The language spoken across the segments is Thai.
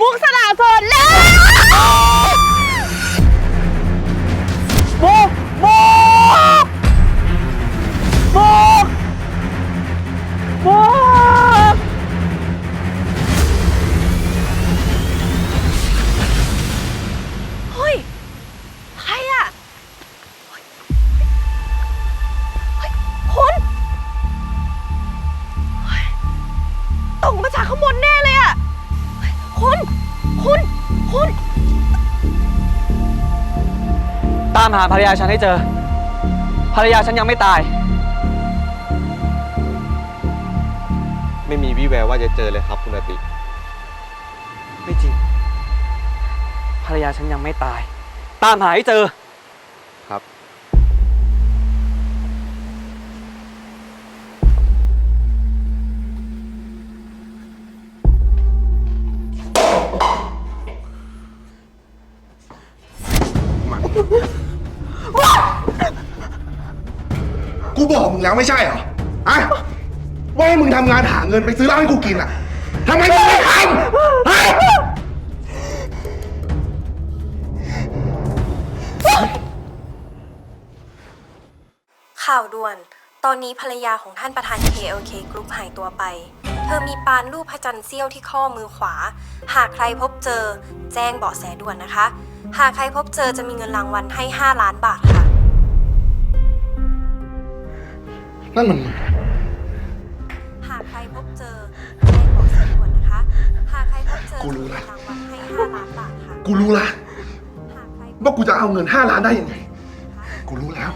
มุกสลาโซนแล้ว หาภรรยาฉันให้เจอ ภรรยาฉันยังไม่ตาย ไม่มีวี่แววว่าจะเจอเลยครับคุณอาติ ไม่จริง ภรรยาฉันยังไม่ตาย ตามหาให้เจอ แล้วไม่ใช่เหรออะว่าให้มึงทำงานหาเงินไปซื้อเหล้าให้กูกินอะทำไมมึงไม่ทำฮะข่าวด่วน ตอนนี้ภรรยาของท่านประธาน KLK Group หายตัวไป เธอมีปานรูปพระจันทร์เสี้ยวที่ข้อมือขวา หากใครพบเจอ แจ้งเบาะแสด่วนนะคะ หากใครพบเจอจะมีเงินรางวัลให้ 5 ล้านบาทค่ะ นั่นมัน หากใครพบเจอแจ้งเบาะแสด่วนนะคะ หากใครพบเจอกูจะรู้มีละเงินรางวัลให้5ล้านบาทค่ะกูรู้ละหากใคร ว่ากูจะเอาเงินห้าล้านได้ยังไง กูรู้แล้ว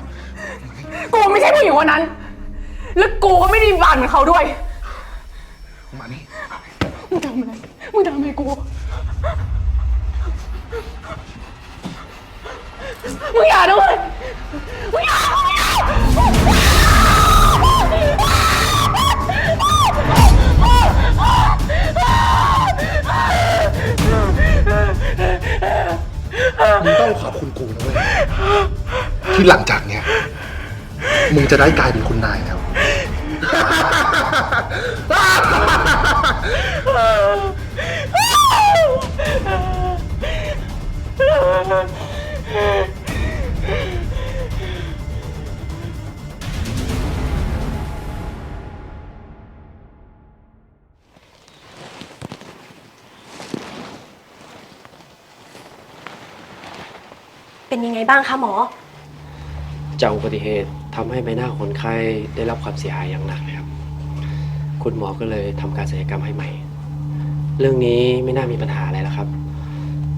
กูไม่ใช่ผู้หญิงคนนั้น แล้วกูก็ไม่ได้มีบานเหมือนเขาด้วย มานี่ มึงทำอะไร มึงทำอะไรกู มึงอย่าด้วยมึงอย่ามึงอย่า มึงต้องขอบคุณกูนะเว้ยที่หลังจากเนี้ยมึงจะได้กลายเป็นคุณนายแล้ว เป็นยังไงบ้างคะหมอ จากอุบัติเหตุทำให้ใบหน้าคนไข้ได้รับความเสียหายอย่างหนักนะครับ คุณหมอก็เลยทำการศัลยกรรมให้ใหม่ เรื่องนี้ไม่น่ามีปัญหาอะไรแล้วครับ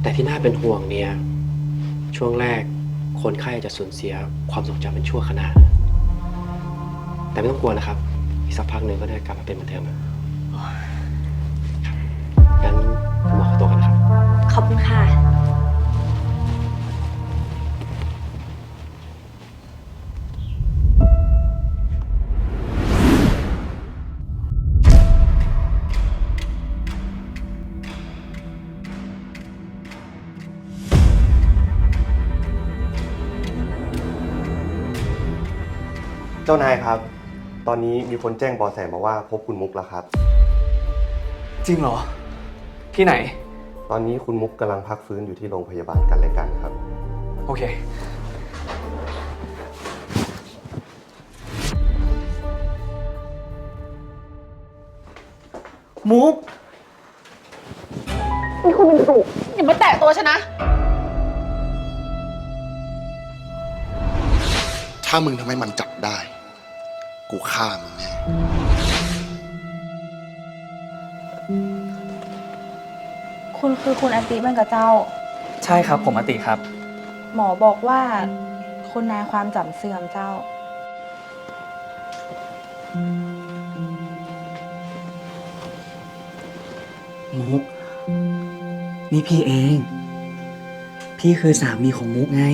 แต่ที่น่าเป็นห่วงเนี่ย ช่วงแรกคนไข้จะสูญเสียความทรงจำเป็นชั่วขณะแต่ไม่ต้องกลัวนะครับ อีกสักพักหนึ่งก็ได้กลับมาเป็นเหมือนเดิม จ้านายครับ ตอนนี้มีคนแจ้งเบอแสมาว่าพบคุณมุกแล้วครับ จริงเหรอ ที่ไหน ตอนนี้คุณมุกกำลังพักฟื้นอยู่ที่โรงพยาบาลกันและกันครับ โอเค มุกอย่ามาแตะตัวฉันนะ ถ้ามึงทำให้มันจับได้ กูฆ่ามึงแน่คุณคือคุณอาติบ้านกับเจ้า ใช่ครับ ผมอติครับ หมอบอกว่าคุณนายความจำเสื่อมเจ้า มุก นี่พี่เอง พี่คือสามีของมุกไง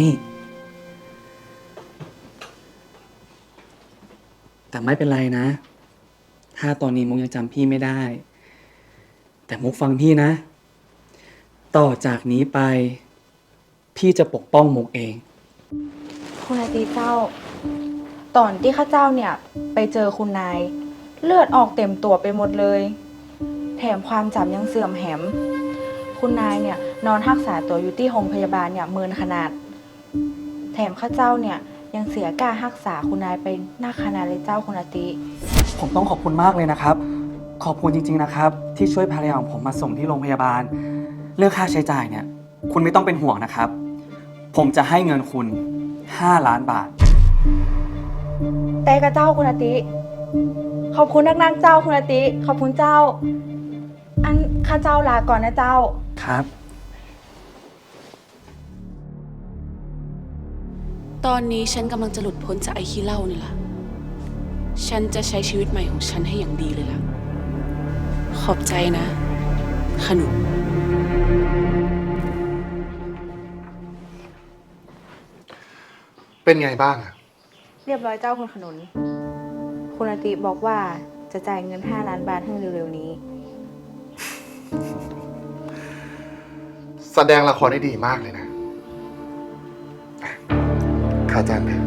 แต่ไม่เป็นไรนะ ถ้าตอนนี้มุกยังจำพี่ไม่ได้ แต่มุกฟังพี่นะ ต่อจากนี้ไป พี่จะปกป้องมุกเอง คุณอาติเจ้า ตอนที่ข้าเจ้าเนี่ย ไปเจอคุณนาย เลือดออกเต็มตัวไปหมดเลย แถมความจำยังเสื่อมแหม คุณนายเนี่ยนอนรักษาตัวอยู่ที่โรงพยาบาลเนี่ยเมินขนาด แถมข้าเจ้าเนี่ย ยังเสียการรักษาคุณนายไปหน้าขนาดเลยเจ้าคุณอาติผมต้องขอบคุณมากเลยนะครับ ขอบคุณจริงๆนะครับ ที่ช่วยภรรยาของผมมาส่งที่โรงพยาบาล เรื่องค่าใช้จ่ายเนี่ย คุณไม่ต้องเป็นห่วงนะครับ ผมจะให้เงินคุณ 5 ล้านบาท แต่กับเจ้าคุณอาติ ขอบคุณนักๆเจ้าคุณอาติ ขอบคุณเจ้า อันข้าเจ้าลาก่อนนะเจ้าครับ ตอนนี้ฉันกำลังจะหลุดพ้นจากไอ้ขี้เหล้านี่แหละฉันจะใช้ชีวิตใหม่ของฉันให้อย่างดีเลยล่ะ ขอบใจนะ ขนุนเป็นไงบ้างอะเรียบร้อยเจ้าคุณขนุน คุณอาติบอกว่าจะจ่ายเงิน 5 ล้านบาทให้เร็วๆนี้ แสดงละครได้ดีมากเลยนะ ค่าจ้างเนี่ย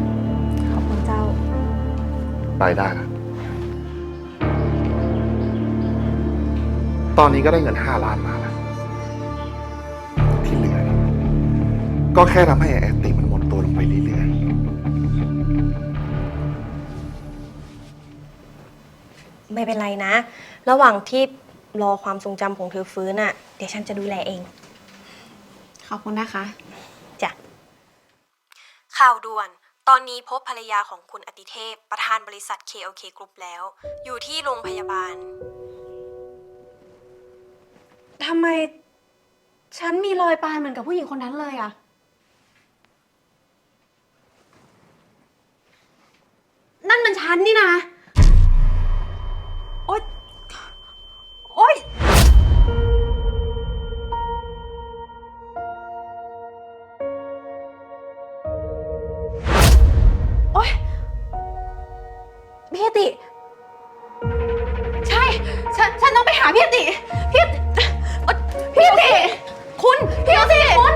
ขอบคุณเจ้าไปได้นะตอนนี้ก็ได้เงินห้าล้านมาแล้ว ที่เหลือเนี่ยก็แค่ทำให้ไอ้แอตติมันหมดตัวลงไปเรื่อยๆไม่เป็นไรนะ ระหว่างที่รอความทรงจำของเธอฟื้นอะ เดี๋ยวฉันจะดูแลเอง ขอบคุณนะคะจ้ะ ข่าวด่วน ตอนนี้พบภรรยาของคุณอติเทพ ประธานบริษัท KLK Group แล้ว อยู่ที่โรงพยาบาล ทำไม ฉันมีรอยปานเหมือนกับผู้หญิงคนนั้นเลยอะนั่นมันฉันนี่นะ โอ๊ย โอ๊ย พี่อติ ใช่ ฉัน ฉันต้องไปหาพี่อติ พี่อติเอ่อพี่อติ คุณ พี่อติ คุณ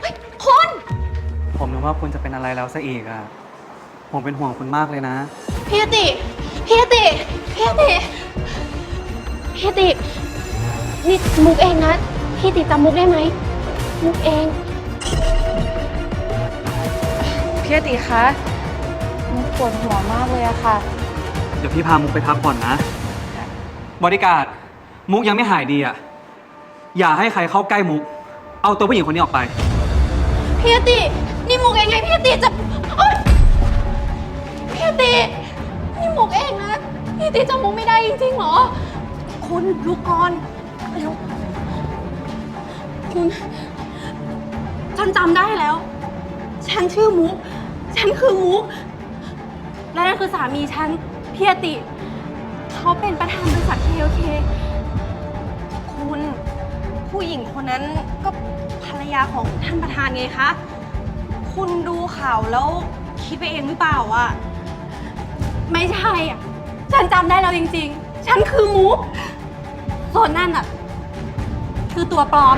เฮ้ยคุณ ผมนึกว่าคุณจะเป็นอะไรแล้วซะอีกอะผมเป็นห่วงคุณมากเลยนะ พี่อติ พี่อติ พี่อติ พี่อติ นี่มุกเองนะ พี่อติจำมุกได้ไหม มุกเอง พี่อติคะมุก ปวดหัวมากเลยอะค่ะ เดี๋ยวพี่พามุกไปพักผ่อนนะ บริการดมุกยังไม่หายดีอะอย่าให้ใครเข้าใกล้มุก เอาตัวผู้หญิงคนนี้ออกไป พี่อติ นี่มุกเองไงพี่อติจะโอ๊ยพี่อตินี่มุกเองนะพี่อติจำมุกไม่ได้จริงๆเหรอ คุณลูกกรเร็วคุณ ฉันจำได้แล้ว ฉันชื่อมุก ฉันคือมุก และนั่นคือสามีฉันพี่อติ เขาเป็นประธานบริษัท KLK คุณ ผู้หญิงคนนั้นก็ภรรยาของท่านประธานไงคะ คุณดูข่าวแล้วคิดไปเองหรือเปล่าอะไม่ใช่อะฉันจำได้แล้วจริงๆ ฉันคือมุกส่วนนั่นอะคือตัวปลอม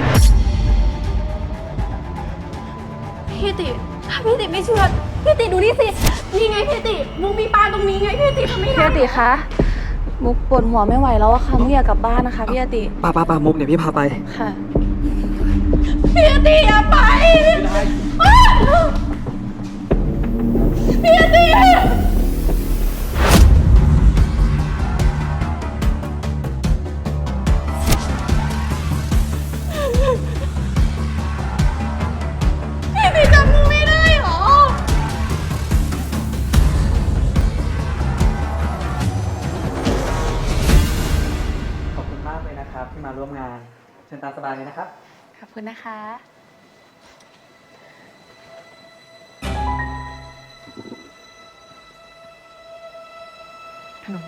พี่ติถ้าพี่ติไม่เชื่อ พี่ติดูนี่สิ นี่ไงพี่ติมุกมีปลาตรงนี้ไงพี่ติทำไม่พี่ได้อติคะ มุกปวดหัวไม่ไหวแล้วอะค่ะมุกอยากกลับบ้านนะคะพี่อติ ป้าป้าป้ามุกเดี๋ยวพี่พาไป ค่ะ พี่ติอย่าไปอ้าวพี่ติ ชิญตามสบายเลยนะครับ ขอบคุณนะคะ ขนม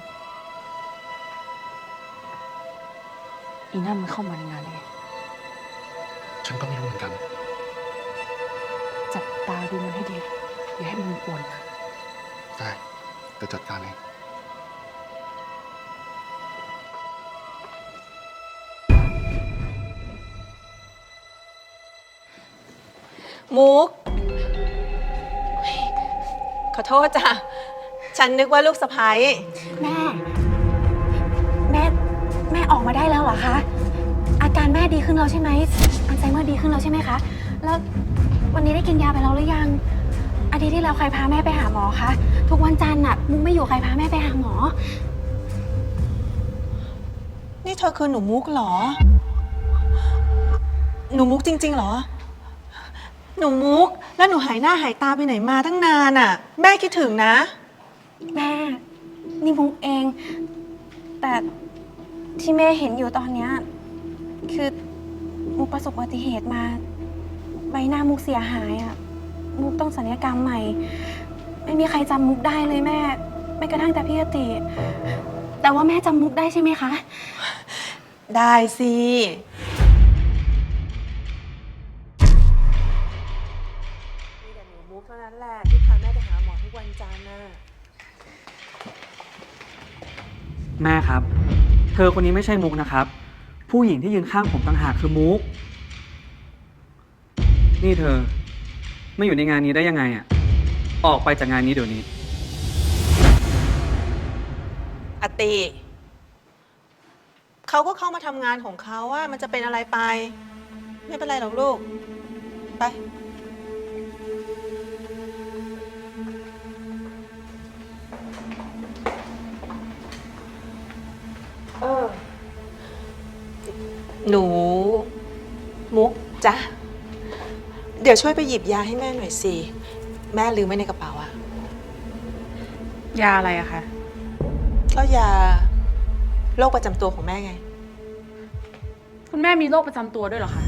อีนั่นมันเข้ามาในงานเลย ฉันก็ไม่รู้เหมือนกัน จับตาดูมันให้ดี อย่าให้มันป่วนนะ ได้ แต่จัดการเอง มุก ขอโทษจ้ะ ฉันนึกว่าลูกสะพ้ยแม่ แม่ แม่ออกมาได้แล้วเหรอคะ อาการแม่ม่ดีขึ้นแล้วใช่ไหมอัลไซเมอร์ดีขึ้นแล้วใช่ไหมคะ แล้ววันนี้ได้กินยาไปแล้วหรือยัง อาทิตย์ที่แล้วใครพาแม่ไปหาหมอคะ ทุกวันจันทร์น่ะมุกไม่อยู่ใครพาแม่ไปหาหมอ นี่เธอคือหนูมุกเหรอ หนูมุกจริงๆเหรอ หนูมุก แล้วหนูหายหน้าหายตาไปไหนมาตั้งนานอะ แม่คิดถึงนะ แม่ นี่มุกเอง แต่ที่แม่เห็นอยู่ตอนเนี้ยคือมุกประสบอุบัติเหตุมา ใบหน้ามุกเสียหายอะมุกต้องศัลยกรรมใหม่ ไม่มีใครจำมุกได้เลยแม่ ไม่กระทั่งแต่พี่อติ แต่ว่าแม่จำมุกได้ใช่ไหมคะ ได้สิ แม่ครับ เธอคนนี้ไม่ใช่มุกนะครับ ผู้หญิงที่ยืนข้างผมต่างหากคือมุก นี่เธอ ไม่อยู่ในงานนี้ได้ยังไงอะออกไปจากงานนี้เดี๋ยวนี้ อติ เขาก็เข้ามาทำงานของเขาว่ามันจะเป็นอะไรไป ไม่เป็นไรหรอกลูก ไป หนู มุกจ้ะเดี๋ยวช่วยไปหยิบยาให้แม่หน่อยสิ แม่ลืมไว้ในกระเป๋าอะยาอะไรอะคะ ก็ยาโรคประจำตัวของแม่ไง คุณแม่มีโรคประจำตัวด้วยเหรอคะ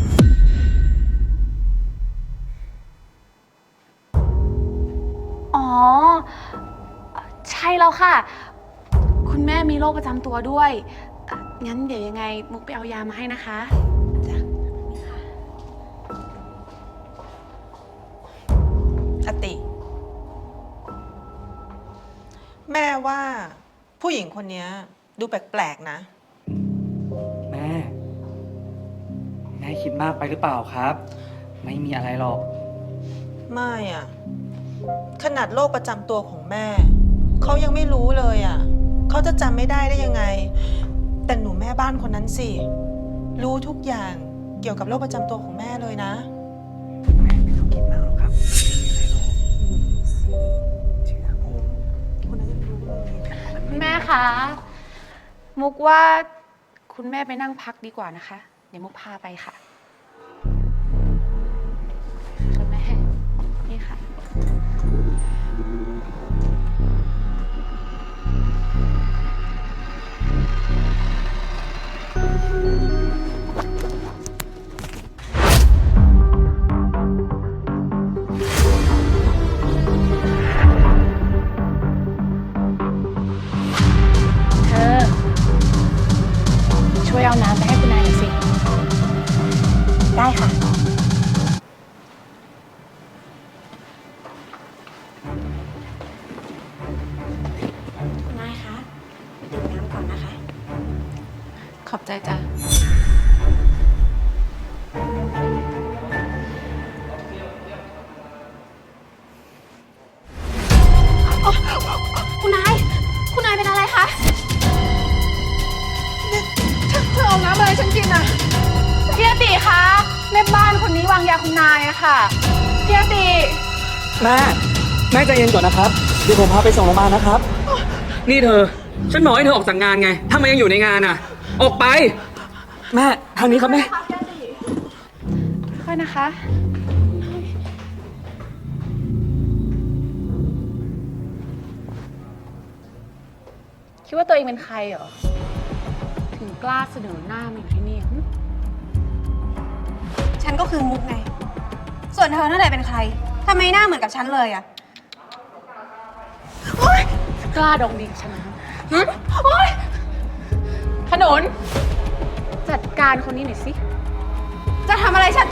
อ๋อ ใช่แล้วค่ะ คุณแม่มีโรคประจำตัวด้วยอะ งั้นเดี๋ยวยังไงมุกไปเอายามาให้นะคะอติ แม่ว่าผู้หญิงคนเนี้ย ดูแปลกๆนะ แม่ แม่คิดมากไปหรือเปล่าครับ ไม่มีอะไรหรอก ไม่อะขนาดโรคประจำตัวของแม่ เขายังไม่รู้เลยอะเขาจะจำไม่ได้ได้ยังไง แต่หนูแม่บ้านคนนั้นสิ รู้ทุกอย่างเกี่ยวกับโรคประจำตัวของแม่เลยนะ แม่ไม่ต้องคิดมากหรอกครับไม่มีอะไรหรอกเชื่อผมคนนั้นยังรู้เลยคุณแม่คะ มุกว่าคุณแม่ไปนั่งพักดีกว่านะคะ เดี๋ยวมุกพาไปค่ะานคนนี้วางยาคุณนายอะค่ะพี่อติแม่ แม่ใจเย็นก่อนนะครับ เดี๋ยวผมพาไปส่งโรงพยาบาลนะครับ นี่เธอ ฉันบอกให้เธอออกจากงานไงทำไมยังอยู่ในงานอะ ออกไป แม่ ทางนี้ครับแม่ ค่อยนะคะ คิดว่าตัวเองเป็นใครเหรอ ถึงกล้าเสนอหน้ามาอยู่ที่นี่หึฉันก็ คือมุกไง ส่วนเธอนั่นแหละเป็นใครทำไมหน้าเหมือนกับฉันเลยอะกล้าดองดีกับฉันนะหึโอ๊ยขนุนจัดการคนนี้หน่อยสิ จะทำอะไรฉัน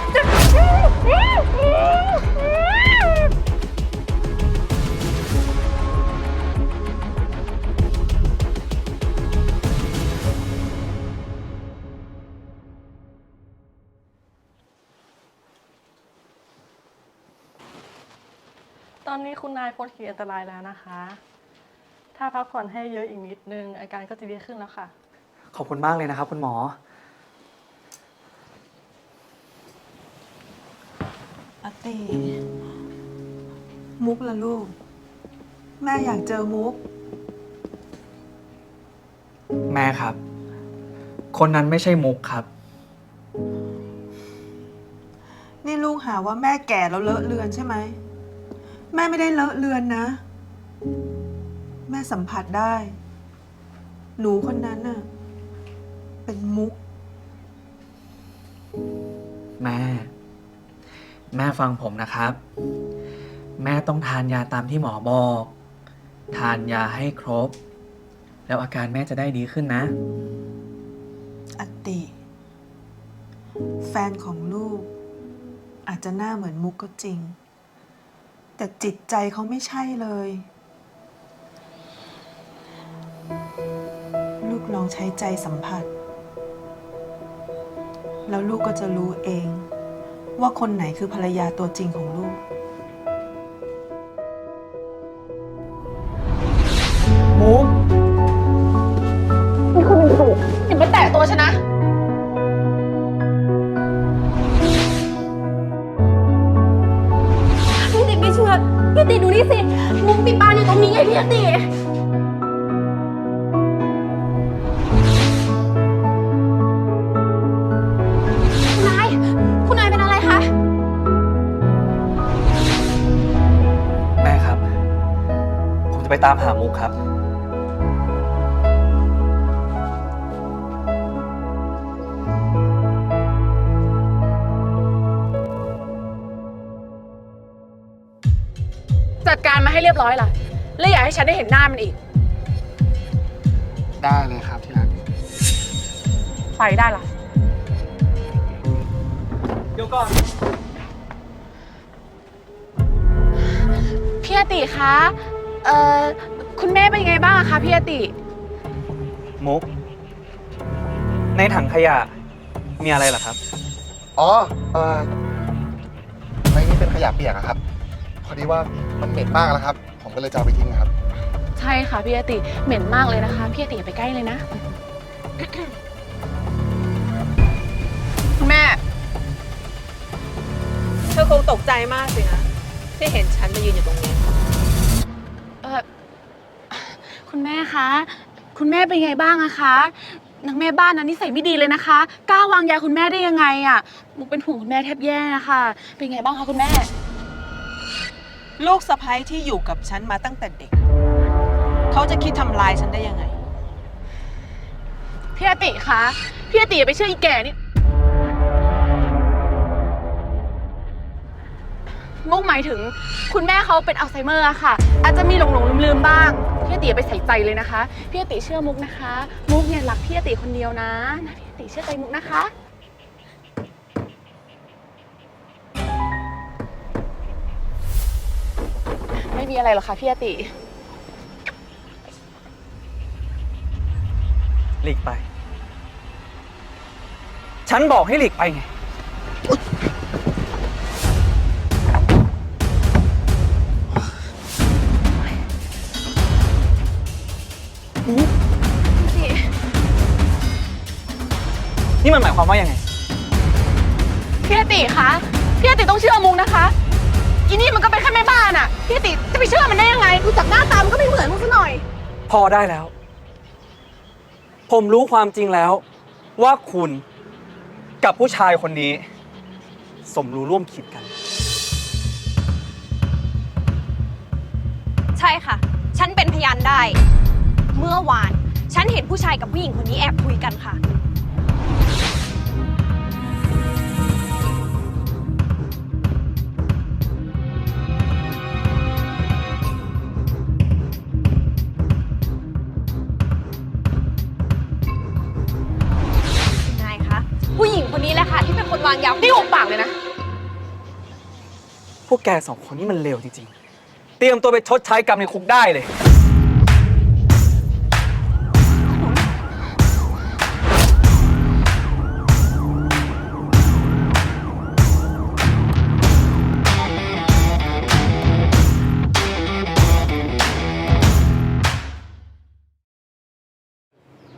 อนนี้คุณนายพ้นขีดอันตรายแล้วนะคะ ถ้าพักผ่อนให้เยอะอีกนิดนึง อาการก็จะดีขึ้นแล้วค่ะ ขอบคุณมากเลยนะครับ คุณหมออเต้มุกละลูก แม่อยากเจอมุก แม่ครับ คนนั้นไม่ใช่มุกครับ นี่ลูกหาว่าแม่แก่แล้วเลอะเลือนใช่ไหม แม่ไม่ได้เลอะเลือนนะ แม่สัมผัสได้ หนูคนนั้นน่ะ เป็นมุก แม่ แม่ฟังผมนะครับ แม่ต้องทานยาตามที่หมอบอก ทานยาให้ครบ แล้วอาการแม่จะได้ดีขึ้นนะ อติ แฟนของลูก อาจจะหน้าเหมือนมุกก็จริง แต่จิตใจเขาไม่ใช่เลย ลูกลองใช้ใจสัมผัส แล้วลูกก็จะรู้เอง ว่าคนไหนคือภรรยาตัวจริงของลูก มุกอย่ามาแตะตัวฉันนะ ครับ จัดการมาให้เรียบร้อยล่ะ และอย่าให้ฉันได้เห็นหน้ามันอีก ได้เลยครับที่รัก ไปได้ล่ะ เดี๋ยวก่อน พี่อติคะ เอ่อ คุณแม่เป็นยังไงบ้างอะคะพี่อติ มุก ในถังขยะ มีอะไรเหรอครับ อ๋อ เออในนี้เป็นขยะเปียกอะครับ พอดีว่ามันเหม็นมากแล้วครับ ผมก็เลยจะเอาไปทิ้งครับ ใช่ค่ะพี่อติ เหม็นมากเลยนะคะ พี่อติอย่าไปใกล้เลยนะ คุณแม่ เธอคงตกใจมากสินะ ที่เห็นฉันมายืนอยู่ตรงนี้ คุณแม่คะ คุณแม่เป็นไงบ้างอะคะนางแม่บ้านนั้นนิสัยไม่ดีเลยนะคะกล้าวางยาคุณแม่ได้ยังไงอะมุกเป็นห่วงคุณแม่แทบแย่นะคะ เป็นไงบ้างคะคุณแม่ ลูกสะใภ้ที่อยู่กับฉันมาตั้งแต่เด็ก เขาจะคิดทำลายฉันได้ยังไง พี่อติคะ พี่อติอย่าไปเชื่ออีแก่นี่ มุกหมายถึงคุณแม่เขาเป็นอัลไซเมอร์อะค่ะ อาจจะมีหลงหลงลืมลืมๆบ้าง พี่ติไปใส่ใจเลยนะคะ พี่อติเชื่อมุกนะคะ มุกเนี่ยรักพี่อติคนเดียวนะนะพี่อติเชื่อใจมุกนะคะ ไม่มีอะไรหรอกค่ะพี่อติหลีกไป ฉันบอกให้หลีกไปไง นี่มันหมายความว่ายังไง พี่อติคะพี่อติต้องเชื่อมุกนะคะอีนี่มันก็เป็นแค่แม่บ้านอะพี่อติจะไปเชื่อมันได้ยังไงดูจากหน้าตามันก็ไม่เหมือนมุกซะหน่อย พอได้แล้ว ผมรู้ความจริงแล้ว ว่าคุณกับผู้ชายคนนี้ สมรู้ร่วมคิดกัน ใช่ค่ะ ฉันเป็นพยานได้ เมื่อวาน ฉันเห็นผู้ชายกับผู้หญิงคนนี้แอบคุยกันค่ะ คนนี้แหละค่ะ ที่เป็นคนวางยานี่หุบปากเลยนะ พวกแกสองคนนี่มันเลวจริงๆ เตรียมตัวไปชดใช้กรรมในคุกได้เลย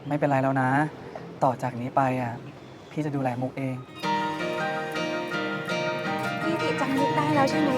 ไม่เป็นไรแล้วนะ ต่อจากนี้ไปอะ พี่จะดูแลมุกเอง พี่ติจำมุกได้แล้วใช่ไหม